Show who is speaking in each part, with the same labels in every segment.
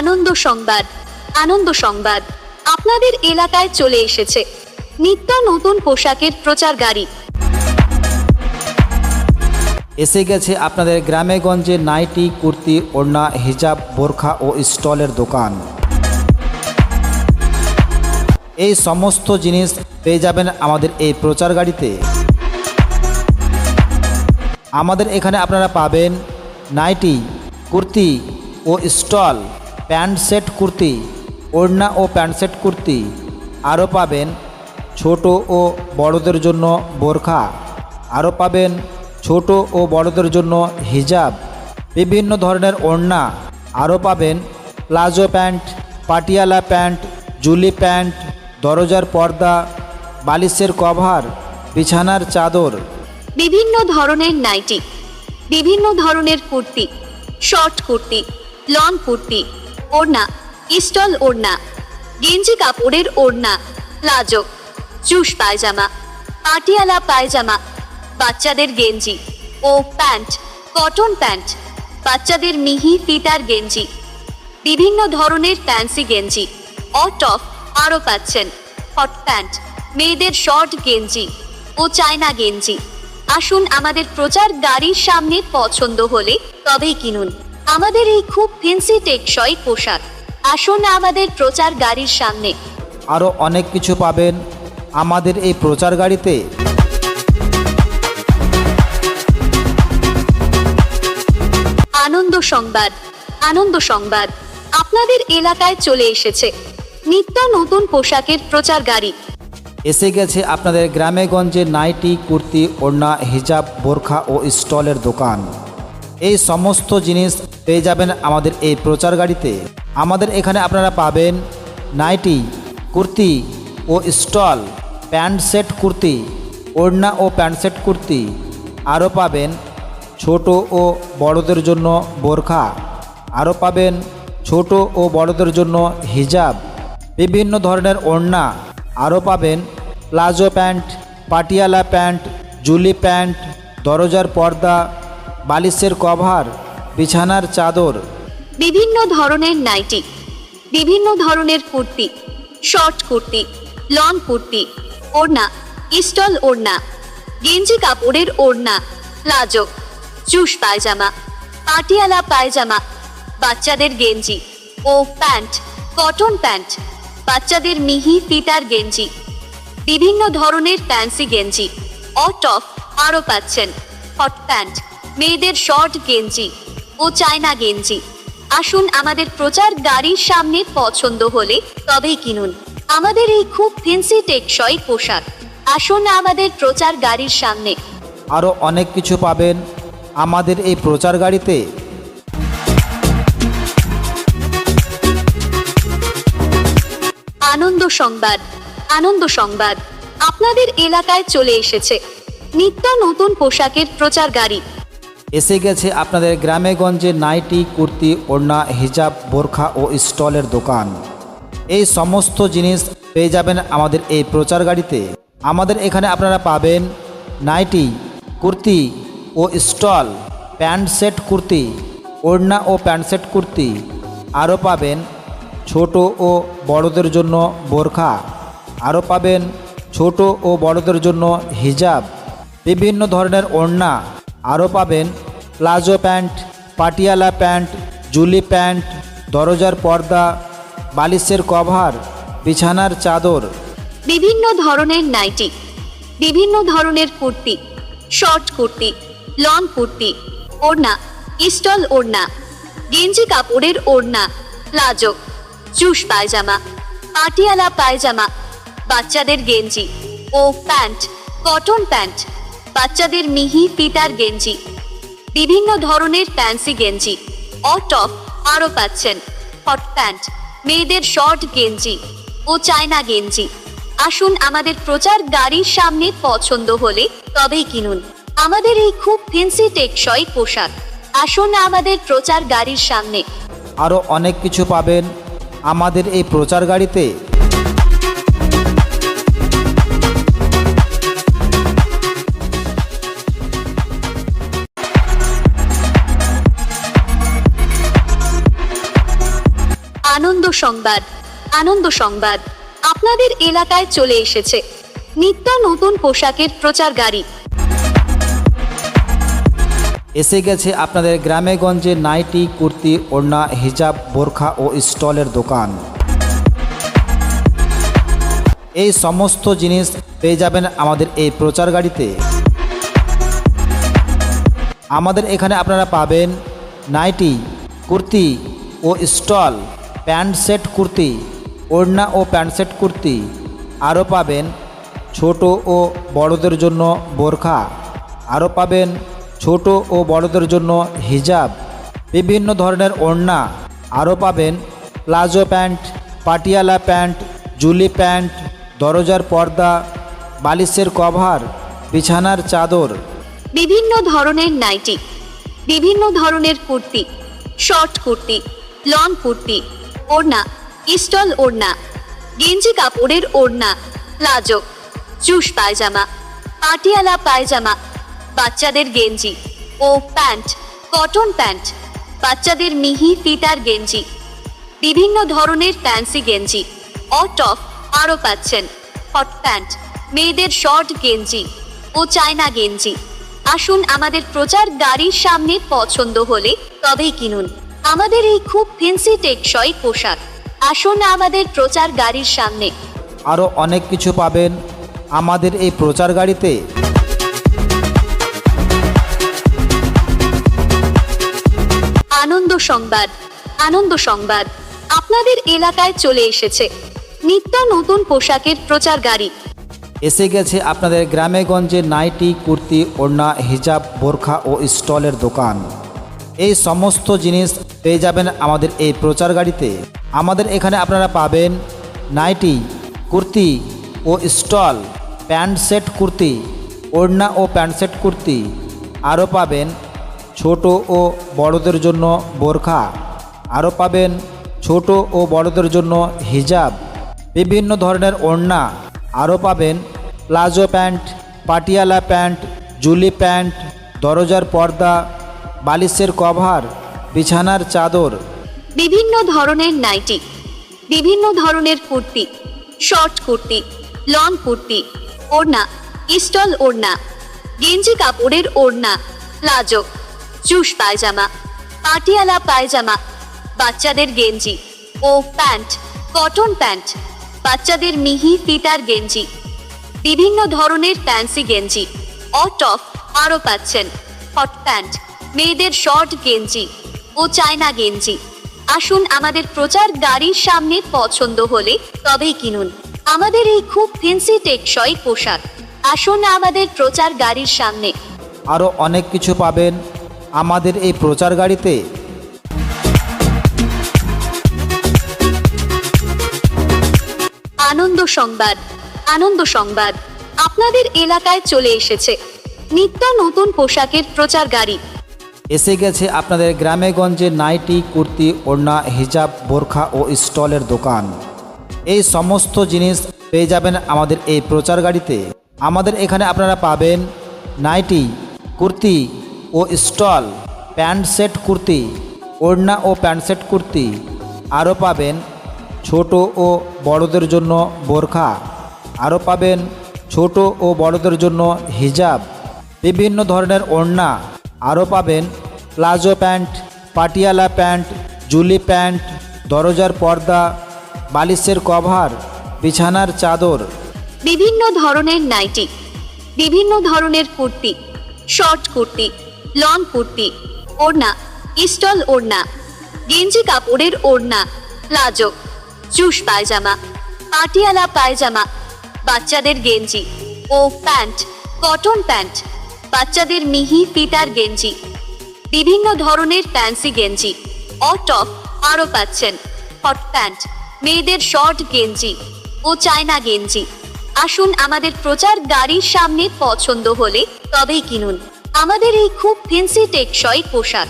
Speaker 1: আনন্দ সংবাদ। আনন্দ সংবাদ। আপনাদের এলাকায় চলে এসেছে। নিত্য নতুন পোশাকের প্রচার গাড়ি।
Speaker 2: এসে গেছে আপনাদের গ্রামে গঞ্জে নাইটি, কুর্তি, ওড়না, হিজাব, বোরখা ও স্টলের দোকান। এই সমস্ত জিনিস পেয়ে যাবেন আমাদের এই প্রচার গাড়িতে। আমাদের এখানে আপনারা পাবেন নাইটি, কুর্তি ও স্টল। প্যান্ট সেট কুর্তি, ওড়না ও প্যান্ট সেট কুর্তি। আরও পাবেন ছোট ও বড়দের জন্য বোরখা। আরও পাবেন ছোট ও বড়দের জন্য হিজাব। বিভিন্ন ধরনের ওড়না। আরও পাবেন প্লাজো প্যান্ট, পাটিয়ালা প্যান্ট, জুলি প্যান্ট, দরজার পর্দা, বালিশের কভার, বিছানার চাদর।
Speaker 1: বিভিন্ন ধরনের নাইটি, বিভিন্ন ধরনের কুর্তি, শর্ট কুর্তি, লং কুর্তি ওড়না স্টল ওড়না, গেঞ্জি কাপড়ের ওড়না, প্লাজো চুষ পায়জামা, পাটিয়ালা পায়জামা, বাচ্চাদের গেঞ্জি ও প্যান্ট, কটন প্যান্ট, বাচ্চাদের মিহি ফিতার গেঞ্জি, বিভিন্ন ধরনের ফ্যান্সি গেঞ্জি ও টপ আরও পাচ্ছেন, হট প্যান্ট, মেয়েদের শর্ট গেঞ্জি ও চায়না গেঞ্জি। আসুন আমাদের প্রচার গাড়ির সামনে পছন্দ হলে তবেই কিনুন। আমাদের এই খুব ফেন্সি টেকসই পোশাক। আসুন আমাদের প্রচার গাড়ির সামনে।
Speaker 2: আরও অনেক কিছু পাবেন আমাদের এই প্রচার গাড়িতে।
Speaker 1: আনন্দ সংবাদ আনন্দ সংবাদ আপনাদের এলাকায় চলে এসেছে। নিত্য নতুন পোশাকের প্রচার গাড়ি।
Speaker 2: এসে গেছে আপনাদের গ্রামে গঞ্জে নাইটি কুর্তি ওড়না হিজাব বোরখা ও স্টলের দোকান। এই সমস্ত জিনিস পেয়ে যাবেন আমাদের এই প্রচার গাড়িতে। আমাদের এখানে আপনারা পাবেন নাইটি, কুর্তি ও স্টল, প্যান্ট সেট কুর্তি, ওড়না ও প্যান্ট সেট কুর্তি। আরও পাবেন ছোট ও বড়দের জন্য বোরখা। আরও পাবেন ছোট ও বড়দের জন্য হিজাব। বিভিন্ন ধরনের ওড়না। আরও পাবেন প্লাজো প্যান্ট, পাটিয়ালা প্যান্ট, জুলি প্যান্ট, দরজার পর্দা, বালিশের কভার বিছানার চাদর।
Speaker 1: বিভিন্ন ধরনের নাইটি, বিভিন্ন ধরনের কুর্তি, শর্ট কুর্তি, লং কুর্তি, ওড়না, স্টল ওড়না, গেঞ্জি কাপড়ের ওড়না, প্লাজো চুষ পায়জামা, পাটিয়ালা পায়জামা, বাচ্চাদের গেঞ্জি ও প্যান্ট, কটন প্যান্ট, বাচ্চাদের মিহি ফিতার গেঞ্জি, বিভিন্ন ধরনের ফ্যান্সি গেঞ্জি, ও টপ আরও পাচ্ছেন, হট প্যান্ট, মেয়েদের শর্ট গেঞ্জি। ও চায়না গেঞ্জি। আসুন আমাদের প্রচার গাড়ির সামনে পছন্দ হলে তবেই কিনুন। আমাদের এই খুব ফেন্সি টেকসই পোশাক। আসুন আমাদের প্রচার গাড়ির সামনে।
Speaker 2: আরও অনেক কিছু পাবেন আমাদের এই প্রচার গাড়িতে।
Speaker 1: আনন্দ সংবাদ আনন্দ সংবাদ। আপনাদের এলাকায় চলে এসেছে। নিত্য নতুন পোশাকের প্রচার গাড়ি।
Speaker 2: এসে গেছে আপনাদের গ্রামে গঞ্জে নাইটি, কুর্তি, ওড়না, হিজাব, বোরখা ও স্টলের দোকান। এই সমস্ত জিনিস পেয়ে যাবেন আমাদের এই প্রচার গাড়িতে। আমাদের এখানে আপনারা পাবেন নাইটি, কুর্তি ও স্টল, প্যান্ট সেট কুর্তি, ওড়না ও প্যান্ট সেট কুর্তি। আরও পাবেন ছোট ও বড়দের জন্য বোরখা। আরও পাবেন ছোট ও বড়দের জন্য হিজাব। বিভিন্ন ধরনের ওড়না। আরও পাবেন প্লাজো প্যান্ট, পাটিয়ালা প্যান্ট, জুলি প্যান্ট, দরজার পর্দা, বালিশের কভার, বিছানার চাদর।
Speaker 1: বিভিন্ন ধরনের নাইটি, বিভিন্ন ধরনের কুর্তি, শর্ট কুর্তি, লং কুর্তি, ওড়না, স্টল ওড়না, গেঞ্জি কাপড়ের ওড়না, প্লাজো চুষ পায়জামা, পাটিয়ালা পায়জামা, বাচ্চাদের গেঞ্জি ও প্যান্ট, কটন প্যান্ট। বাচ্চাদের মিহি ফিতার গেঞ্জি। বিভিন্ন ধরনের ফ্যান্সি গেঞ্জি। ও টপ আরও পাচ্ছেন। হট প্যান্ট, মেয়েদের শর্ট গেঞ্জি ও চায়না গেঞ্জি। আসুন আমাদের প্রচার গাড়ির সামনে পছন্দ হলে তবেই কিনুন। আমাদের এই খুব ফেন্সি টেকসই পোশাক। আসুন আমাদের প্রচার গাড়ির সামনে।
Speaker 2: আরও অনেক কিছু পাবেন আমাদের এই প্রচার গাড়িতে।
Speaker 1: সংবাদ, আনন্দ সংবাদ আপনাদের এলাকায় চলে এসেছে। নিত্য নতুন পোশাকের প্রচার গাড়ি।
Speaker 2: এসে গেছে আপনাদের গ্রামে গঞ্জে নাইটি, কুর্তি, ওড়না, হিজাব, বোরখা ও স্টলের দোকান। এই সমস্ত জিনিস পেয়ে যাবেন আমাদের এই প্রচার গাড়িতে। আমাদের এখানে আপনারা পাবেন নাইটি, কুর্তি ও স্টল। প্যান্ট সেট কুর্তি, ওড়না ও প্যান্ট সেট কুর্তি। আরও পাবেন ছোট ও বড়দের জন্য বোরখা। আরও পাবেন ছোট ও বড়দের জন্য হিজাব। বিভিন্ন ধরনের ওড়না। আরও পাবেন প্লাজো প্যান্ট, পাটিয়ালা প্যান্ট, জুলি প্যান্ট, দরজার পর্দা, বালিশের কভার, বিছানার চাদর।
Speaker 1: বিভিন্ন ধরনের নাইটি, বিভিন্ন ধরনের কুর্তি, শর্ট কুর্তি, লং কুর্তি ওড়না স্টল ওড়না, গেঞ্জি কাপড়ের ওড়না, প্লাজো চুস পায়জামা, পাটিয়ালা পায়জামা, বাচ্চাদের গেঞ্জি ও প্যান্ট, কটন প্যান্ট, বাচ্চাদের মিহি ফিতার গেঞ্জি, বিভিন্ন ধরনের ফ্যান্সি গেঞ্জি ও টপ আরও পাচ্ছেন, হট প্যান্ট, মেয়েদের শর্ট গেঞ্জি ও চায়না গেঞ্জি। আসুন আমাদের প্রচার গাড়ির সামনে পছন্দ হলে তবেই কিনুন। আমাদের এই খুব ফেন্সি টেকসই পোশাক। আসুন আমাদের প্রচার গাড়ির সামনে।
Speaker 2: আরও অনেক কিছু পাবেন আমাদের এই প্রচার গাড়িতে।
Speaker 1: আনন্দ সংবাদ আনন্দ সংবাদ আপনাদের এলাকায় চলে এসেছে। নিত্য নতুন পোশাকের প্রচার গাড়ি।
Speaker 2: এসে গেছে আপনাদের গ্রামে গঞ্জে নাইটি কুর্তি ওড়না হিজাব বোরখা ও স্টলের দোকান। এই সমস্ত জিনিস পেয়ে যাবেন আমাদের এই প্রচার গাড়িতে। আমাদের এখানে আপনারা পাবেন নাইটি, কুর্তি ও স্টল, প্যান্ট সেট কুর্তি, ওড়না ও প্যান্ট সেট কুর্তি। আরও পাবেন ছোট ও বড়দের জন্য বোরখা। আরও পাবেন ছোট ও বড়দের জন্য হিজাব। বিভিন্ন ধরনের ওড়না। আরও পাবেন প্লাজো প্যান্ট, পাটিয়ালা প্যান্ট, জুলি প্যান্ট, দরজার পর্দা বালিশের কভার, বিছানার চাদর।
Speaker 1: বিভিন্ন ধরনের নাইটি, বিভিন্ন ধরনের কুর্তি, শর্ট কুর্তি, লং কুর্তি, ওড়না, স্টল ওড়না, গেঞ্জি কাপড়ের ওড়না, প্লাজো চুস পায়জামা, পাটিয়ালা পায়জামা, বাচ্চাদের গেঞ্জি ও প্যান্ট, কটন প্যান্ট, বাচ্চাদের মিহি ফিতার গেঞ্জি, বিভিন্ন ধরনের ফ্যান্সি গেঞ্জি ও টপ আরও পাচ্ছেন, হট প্যান্ট। মেয়েদের শর্ট গেঞ্জি ও চায়না গেঞ্জি। আসুন আমাদের প্রচার গাড়ির সামনে পছন্দ হলে তবেই কিনুন। আমাদের এই খুব ফেন্সি টেকসই পোশাক। আসুন আমাদের প্রচার গাড়ির সামনে।
Speaker 2: আরও অনেক কিছু পাবেন আমাদের এই প্রচার গাড়িতে।
Speaker 1: আনন্দ সংবাদ আনন্দ সংবাদ। আপনাদের এলাকায় চলে এসেছে। নিত্য নতুন পোশাকের প্রচার গাড়ি।
Speaker 2: এসে গেছে আপনাদের গ্রামে গঞ্জে নাইটি, কুর্তি, ওড়না, হিজাব, বোরখা ও স্টলের দোকান। এই সমস্ত জিনিস পেয়ে যাবেন আমাদের এই প্রচার গাড়িতে। আমাদের এখানে আপনারা পাবেন নাইটি, কুর্তি ও স্টল, প্যান্ট সেট কুর্তি, ওড়না ও প্যান্ট সেট কুর্তি। আরও পাবেন ছোট ও বড়দের জন্য বোরখা। আরও পাবেন ছোট ও বড়দের জন্য হিজাব। বিভিন্ন ধরনের ওড়না। আরও পাবেন প্লাজো প্যান্ট, পাটিয়ালা প্যান্ট, জুলি প্যান্ট, দরজার পর্দা, বালিশের কভার, বিছানার চাদর।
Speaker 1: বিভিন্ন ধরনের নাইটি, বিভিন্ন ধরনের কুর্তি, শর্ট কুর্তি, লং কুর্তি, ওড়না, স্টল ওড়না, গেঞ্জি কাপড়ের ওড়না, প্লাজো চুস পায়জামা, পাটিয়ালা পায়জামা, বাচ্চাদের গেঞ্জি ও প্যান্ট, কটন প্যান্ট। বাচ্চাদের মিহি ফিতার গেঞ্জি। বিভিন্ন ধরনের ফ্যান্সি গেঞ্জি। ও টপ আরও পাচ্ছেন। হট প্যান্ট মেয়েদের শর্ট গেঞ্জি ও চায়না গেঞ্জি। আসুন আমাদের প্রচার গাড়ির সামনে পছন্দ হলে তবেই কিনুন। আমাদের এই খুব ফেন্সি টেকসই পোশাক।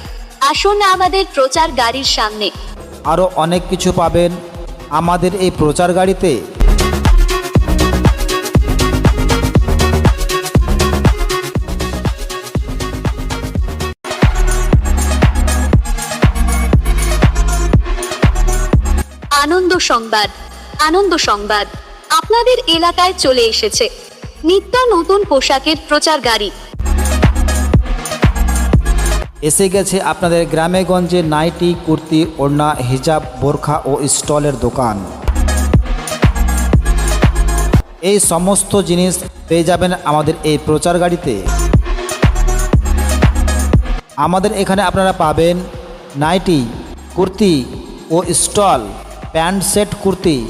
Speaker 1: আসুন আমাদের প্রচার গাড়ির সামনে।
Speaker 2: আরও অনেক কিছু পাবেন। আমাদের এই প্রচার গাড়িতে
Speaker 1: আনন্দ সংবাদ। আনন্দ সংবাদ। আপনাদের এলাকায় চলে এসেছে। নিত্য নতুন পোশাকের প্রচার গাড়ি।
Speaker 2: এসে গেছে আপনাদের গ্রামে গঞ্জে নাইটি, কুর্তি, ওড়না, হিজাব, বোরখা ও স্টলের দোকান। এই সমস্ত জিনিস পেয়ে যাবেন আমাদের এই প্রচার গাড়িতে। আমাদের এখানে আপনারা পাবেন নাইটি, কুর্তি ও স্টল। প্যান্ট সেট কুর্তি,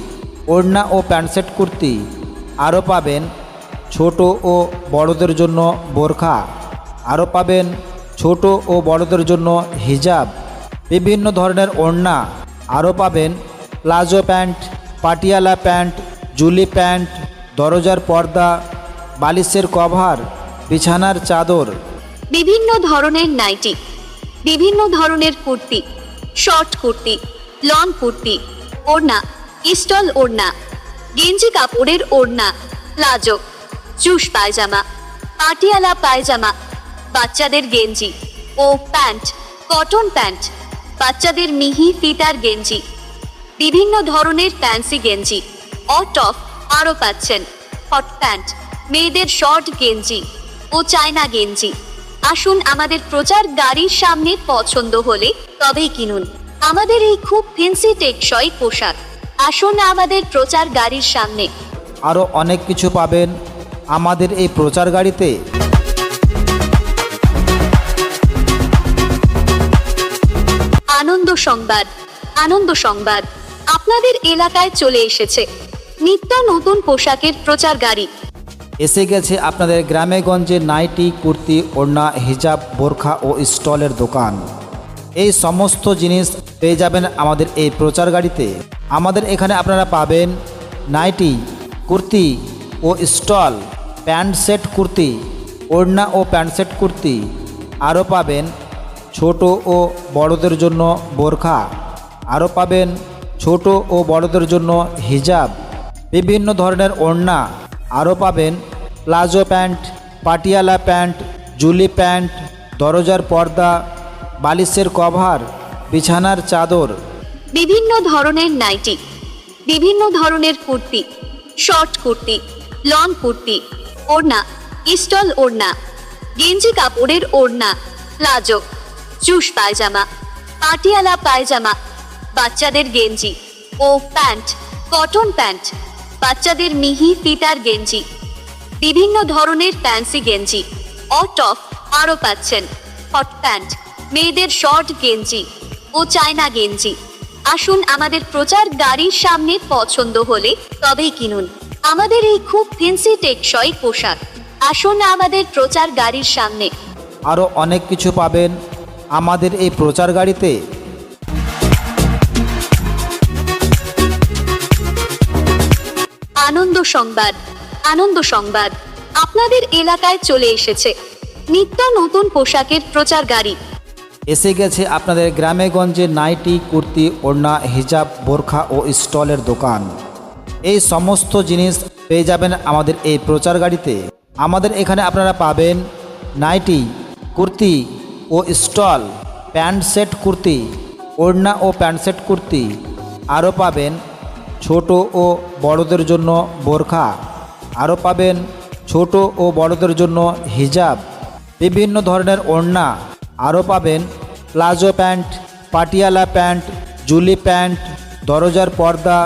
Speaker 2: ওড়না ও প্যান্ট সেট কুর্তি। আরও পাবেন ছোট ও বড়দের জন্য বোরখা। আরও পাবেন ছোট ও বড়দের জন্য হিজাব। বিভিন্ন ধরনের ওড়না। আরও পাবেন প্লাজো প্যান্ট, পাটিয়ালা প্যান্ট, জুলি প্যান্ট, দরজার পর্দা, বালিশের কভার, বিছানার চাদর।
Speaker 1: বিভিন্ন ধরনের নাইটি, বিভিন্ন ধরনের কুর্তি, শর্ট কুর্তি, লং কুর্তি ওড়না, ইস্টল ওড়না, গেঞ্জি কাপড়ের ওড়না, প্লাজো চুস পায়জামা, পাটিয়ালা পায়জামা, বাচ্চাদের গেঞ্জি ও প্যান্ট, কটন প্যান্ট, বাচ্চাদের মিহি ফিতার গেঞ্জি, বিভিন্ন ধরনের ফ্যান্সি গেঞ্জি, ও টপ আরও পাচ্ছেন। হট প্যান্ট, মেয়েদের শর্ট গেঞ্জি ও চায়না গেঞ্জি। আসুন আমাদের প্রচার গাড়ির সামনে পছন্দ হলে তবেই কিনুন। আমাদের এই খুব ফেন্সি টেকসই পোশাক। আসুন আমাদের প্রচার গাড়ির সামনে।
Speaker 2: আরও অনেক কিছু পাবেন আমাদের এই প্রচার গাড়িতে।
Speaker 1: আনন্দ সংবাদ আনন্দ সংবাদ আপনাদের এলাকায় চলে এসেছে। নিত্য নতুন পোশাকের প্রচার গাড়ি।
Speaker 2: এসে গেছে আপনাদের গ্রামে গঞ্জে নাইটি কুর্তি ওড়না হিজাব বোরখা ও স্টলের দোকান। এই সমস্ত জিনিস পেয়ে যাবেন আমাদের এই প্রচার গাড়িতে। আমাদের এখানে আপনারা পাবেন নাইটি, কুর্তি ও স্টল, প্যান্ট সেট কুর্তি, ওড়না ও প্যান্ট সেট কুর্তি। আরও পাবেন ছোট ও বড়দের জন্য বোরখা। আরও পাবেন ছোট ও বড়দের জন্য হিজাব। বিভিন্ন ধরনের ওড়না। আরও পাবেন প্লাজো প্যান্ট, পাটিয়ালা প্যান্ট, জুলি প্যান্ট, দরজার পর্দা বালিশের কভার, বিছানার চাদর।
Speaker 1: বিভিন্ন ধরনের নাইটি, বিভিন্ন ধরনের কুর্তি, শর্ট কুর্তি, লং কুর্তি, ওড়না, স্টল ওড়না, গেঞ্জি কাপড়ের ওড়না, প্লাজো চুস পায়জামা, পাটিয়ালা পায়জামা, বাচ্চাদের গেঞ্জি ও প্যান্ট, কটন প্যান্ট, বাচ্চাদের মিহি ফিতার গেঞ্জি, বিভিন্ন ধরনের ফ্যান্সি গেঞ্জি ও টপ আরও পাচ্ছেন, হট প্যান্ট। মেয়েদের শর্ট গেঞ্জি ও চায়না গেঞ্জি। আসুন আমাদের প্রচার গাড়ির সামনে পছন্দ হলে তবেই কিনুন। আমাদের এই খুব ফেন্সি টেকসই পোশাক। আসুন আমাদের প্রচার গাড়ির সামনে।
Speaker 2: আরও অনেক কিছু পাবেন আমাদের এই প্রচার গাড়িতে।
Speaker 1: আনন্দ সংবাদ আনন্দ সংবাদ। আপনাদের এলাকায় চলে এসেছে। নিত্য নতুন পোশাকের প্রচার গাড়ি।
Speaker 2: এসে গেছে আপনাদের গ্রামে গঞ্জে নাইটি, কুর্তি, ওড়না, হিজাব, বোরখা ও স্টলের দোকান। এই সমস্ত জিনিস পেয়ে যাবেন আমাদের এই প্রচার গাড়িতে। আমাদের এখানে আপনারা পাবেন নাইটি, কুর্তি ও স্টল, প্যান্ট সেট কুর্তি, ওড়না ও প্যান্ট সেট কুর্তি। আরও পাবেন ছোট ও বড়দের জন্য বোরখা। আরও পাবেন ছোট ও বড়দের জন্য হিজাব। বিভিন্ন ধরনের ওড়না। আরও পাবেন প্লাজো প্যান্ট, পাটিয়ালা প্যান্ট, জুলি প্যান্ট, দরজার পর্দা,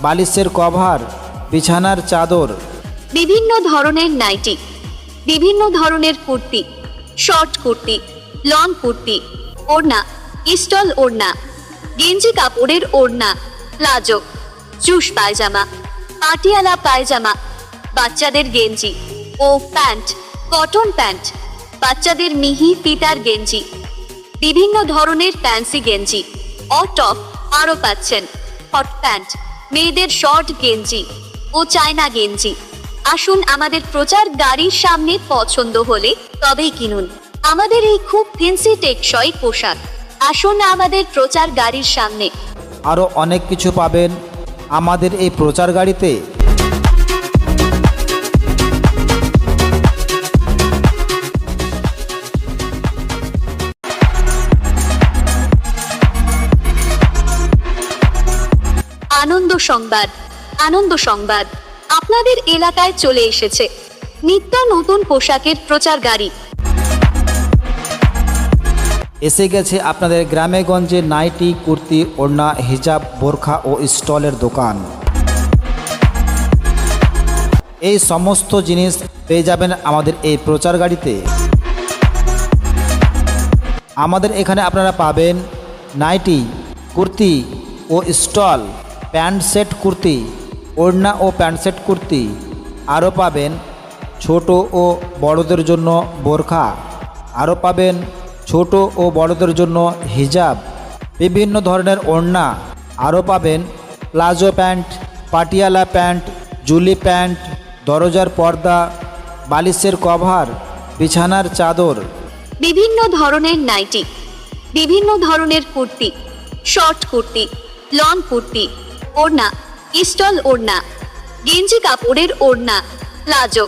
Speaker 2: বালিশের কভার, বিছানার চাদর।
Speaker 1: বিভিন্ন ধরনের নাইটি, বিভিন্ন ধরনের কুর্তি, শর্ট কুর্তি, লং কুর্তি, ওড়না, স্টল ওড়না, গেঞ্জি কাপড়ের ওড়না, প্লাজো চুস পায়জামা, পাটিয়ালা পায়জামা, বাচ্চাদের গেঞ্জি ও প্যান্ট, কটন প্যান্ট। বাচ্চাদের মিহি ফিতার গেঞ্জি, বিভিন্ন ধরনের ফ্যান্সি গেঞ্জি, ও টপ আরও পাচ্ছেন। হট প্যান্ট মেয়েদের শর্ট গেঞ্জি ও চায়না গেঞ্জি। আসুন আমাদের প্রচার গাড়ির সামনে পছন্দ হলে তবেই কিনুন। আমাদের এই খুব ফেন্সি টেকসই পোশাক। আসুন আমাদের প্রচার গাড়ির সামনে।
Speaker 2: আরও অনেক কিছু পাবেন। আমাদের এই প্রচার গাড়িতে
Speaker 1: আনন্দ সংবাদ আনন্দ সংবাদ আপনাদের এলাকায় চলে এসেছে। নিত্য নতুন পোশাকের প্রচার গাড়ি।
Speaker 2: এসে গেছে আপনাদের গ্রামে গঞ্জে নাইটি, কুর্তি, ওড়না, হিজাব, বোরখা ও স্টলের দোকান। এই সমস্ত জিনিস পেয়ে যাবেন আমাদের এই প্রচার গাড়িতে। আমাদের এখানে আপনারা পাবেন নাইটি, কুর্তি ও স্টল। প্যান্ট সেট কুর্তি, ওড়না ও প্যান্ট সেট কুর্তি। আরও পাবেন ছোট ও বড়দের জন্য বোরখা। আরও পাবেন ছোট ও বড়দের জন্য হিজাব। বিভিন্ন ধরনের ওড়না। আরও পাবেন প্লাজো প্যান্ট, পাটিয়ালা প্যান্ট, জুলি প্যান্ট, দরজার পর্দা, বালিশের কভার, বিছানার চাদর।
Speaker 1: বিভিন্ন ধরনের নাইটি, বিভিন্ন ধরনের কুর্তি, শর্ট কুর্তি, লং কুর্তি ওড়না ইস্টল ওড়না, গেঞ্জি কাপড়ের ওড়না, প্লাজো,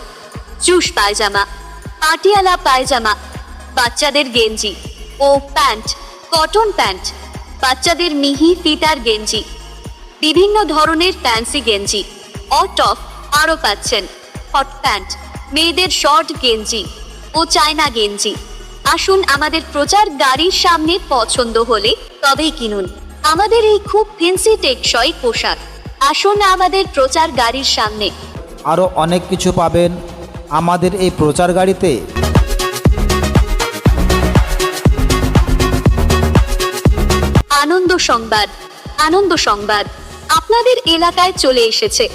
Speaker 1: জুস পায়জামা, পাটিয়ালা পায়জামা, বাচ্চাদের গেঞ্জি ও প্যান্ট, কটন প্যান্ট, বাচ্চাদের মিহি ফিতার গেঞ্জি, বিভিন্ন ধরনের ফ্যান্সি গেঞ্জি ও টপ আরও পাচ্ছেন। হট প্যান্ট, মেয়েদের শর্ট গেঞ্জি ও চায়না গেঞ্জি। আসুন আমাদের প্রচার গাড়ির সামনে পছন্দ হলে তবেই কিনুন। আমাদের এই খুব ফেন্সি টেকসই পোশাক। আসুন আমাদের প্রচার গাড়ির সামনে।
Speaker 2: আরও অনেক কিছু পাবেন আমাদের এই প্রচার গাড়িতে।
Speaker 1: আনন্দ সংবাদ আনন্দ সংবাদ আপনাদের এলাকায় চলে এসেছে।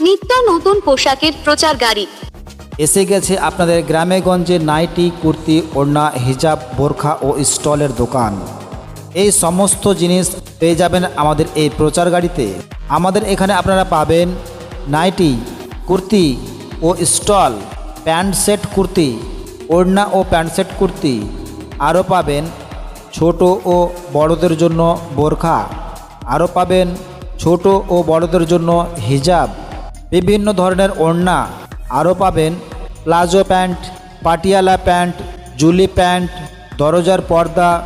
Speaker 1: নিত্য নতুন পোশাকের প্রচার গাড়ি।
Speaker 2: এসে গেছে আপনাদের গ্রামে গঞ্জে নাইটি কুর্তি ওড়না হিজাব বোরখা ও স্টলের দোকান। এই সমস্ত জিনিস পেয়ে যাবেন আমাদের এই প্রচার গাড়িতে। আমাদের এখানে আপনারা পাবেন নাইটি কুর্তি ও স্টল, প্যান্ট সেট কুর্তি, ওড়না ও প্যান্ট সেট কুর্তি। আরও পাবেন ছোট ও বড়দের জন্য বোরখা। আরও পাবেন ছোট ও বড়দের জন্য হিজাব। বিভিন্ন ধরনের ওড়না। আরও পাবেন প্লাজো প্যান্ট, পাটিয়ালা প্যান্ট, জুলি প্যান্ট, দরজার পর্দা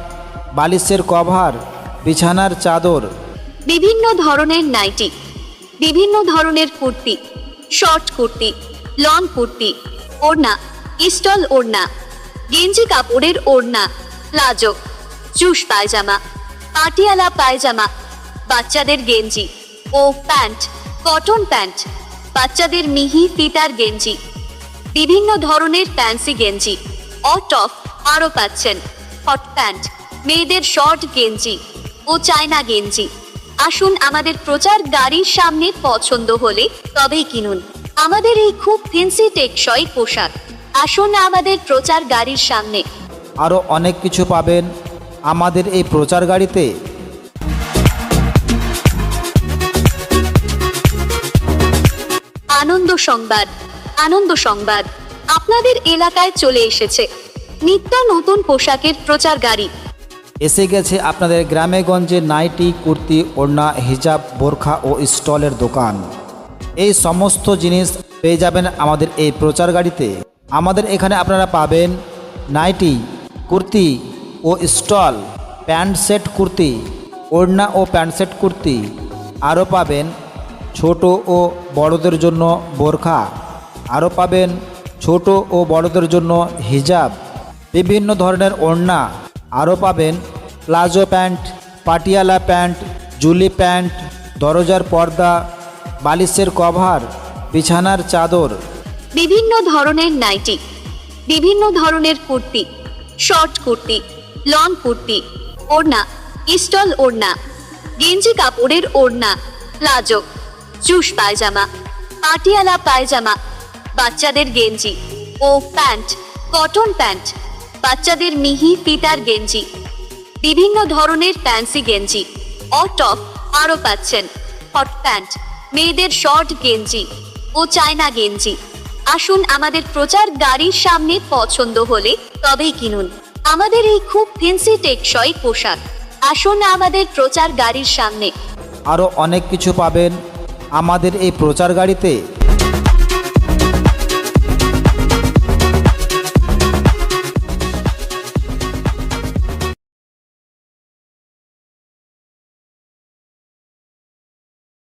Speaker 2: বালিশের কভার, বিছানার চাদর।
Speaker 1: বিভিন্ন ধরনের নাইটি, বিভিন্ন ধরনের কুর্তি, শর্ট কুর্তি, লং কুর্তি, ওড়না, স্টল ওড়না, গেঞ্জি কাপড়ের ওড়না, প্লাজো, জুস পায়জামা, পাটিয়ালা পায়জামা, বাচ্চাদের গেঞ্জি ও প্যান্ট, কটন প্যান্ট, বাচ্চাদের মিহি ফিতার গেঞ্জি, বিভিন্ন ধরনের ফ্যান্সি গেঞ্জি, ও টপ আরও পাচ্ছেন, হট প্যান্ট। মেয়েদের শর্ট গেঞ্জি ও চায়না গেঞ্জি। আসুন আমাদের প্রচার গাড়ির সামনে পছন্দ হলে তবেই কিনুন। আমাদের এই খুব ফেন্সি টেকসই পোশাক। আসুন আমাদের প্রচার গাড়ির সামনে।
Speaker 2: আরও অনেক কিছু পাবেন আমাদের এই প্রচার গাড়িতে।
Speaker 1: আনন্দ সংবাদ আনন্দ সংবাদ। আপনাদের এলাকায় চলে এসেছে। নিত্য নতুন পোশাকের প্রচার গাড়ি।
Speaker 2: এসে গেছে আপনাদের গ্রামে গঞ্জে নাইটি, কুর্তি, ওড়না, হিজাব, বোরখা ও স্টলের দোকান। এই সমস্ত জিনিস পেয়ে যাবেন আমাদের এই প্রচার গাড়িতে। আমাদের এখানে আপনারা পাবেন নাইটি, কুর্তি ও স্টল, প্যান্ট সেট কুর্তি, ওড়না ও প্যান্ট সেট কুর্তি। আরও পাবেন ছোট ও বড়দের জন্য বোরখা। আরও পাবেন ছোট ও বড়দের জন্য হিজাব। বিভিন্ন ধরনের ওড়না। আরও পাবেন প্লাজো প্যান্ট, পাটিয়ালা প্যান্ট, জুলি প্যান্ট, দরজার পর্দা, বালিশের কভার, বিছানার চাদর।
Speaker 1: বিভিন্ন ধরনের নাইটি, বিভিন্ন ধরনের কুর্তি, শর্ট কুর্তি, লং কুর্তি, ওড়না, স্টল ওড়না, গেঞ্জি কাপড়ের ওড়না, প্লাজো জুস পায়জামা, পাটিয়ালা পায়জামা, বাচ্চাদের গেঞ্জি ও প্যান্ট, কটন প্যান্ট, বাচ্চাদের মিহি ফিতার গেঞ্জি। বিভিন্ন ধরনের ফ্যান্সি গেঞ্জি। ও টপ আরও পাচ্ছেন। হট প্যান্ট মেয়েদের শর্ট গেঞ্জি ও চায়না গেঞ্জি। আসুন আমাদের প্রচার গাড়ির সামনে পছন্দ হলে তবেই কিনুন। আমাদের এই খুব ফেন্সি টেকসই পোশাক। আসুন আমাদের প্রচার গাড়ির সামনে।
Speaker 2: আরও অনেক কিছু পাবেন। আমাদের এই প্রচার গাড়িতে